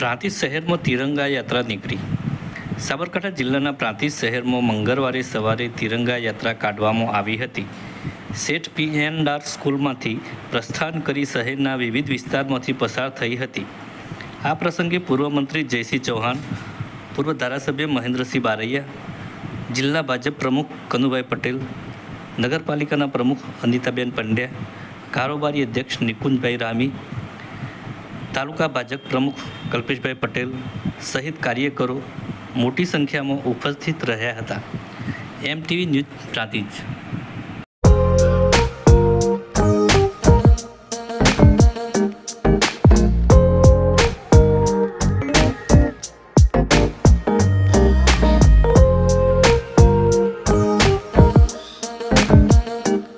પ્રાંતિજ શહેરમાં તિરંગા યાત્રા નીકળી. સાબરકાંઠા જિલ્લાના પ્રાંતિજ શહેરમાં મંગળવારે સવારે તિરંગા યાત્રા કાઢવામાં આવી હતી. શેઠ પીએનડાર સ્કૂલમાંથી પ્રસ્થાન કરી શહેરના વિવિધ વિસ્તારમાંથી પસાર થઈ હતી. આ પ્રસંગે પૂર્વ મંત્રી જયસિંહ ચૌહાણ, પૂર્વ ધારાસભ્ય મહેન્દ્રસિંહ બારૈયા, જિલ્લા ભાજપ પ્રમુખ કનુભાઈ પટેલ, નગરપાલિકાના પ્રમુખ અનિતાબેન પંડ્યા, કારોબારી અધ્યક્ષ નિકુંજભાઈ રામી તાલુકા ભાજપ પ્રમુખ કલ્પેશભાઈ પટેલ સહિત કાર્યકરો મોટી સંખ્યામાં ઉપસ્થિત રહ્યા હતા. MTV news Prantij. thank